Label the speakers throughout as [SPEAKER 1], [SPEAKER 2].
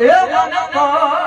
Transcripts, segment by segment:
[SPEAKER 1] Eu não posso.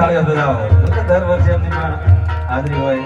[SPEAKER 1] તાળીઓ બજાવો દર વર્ષે એમની હાજરી હોય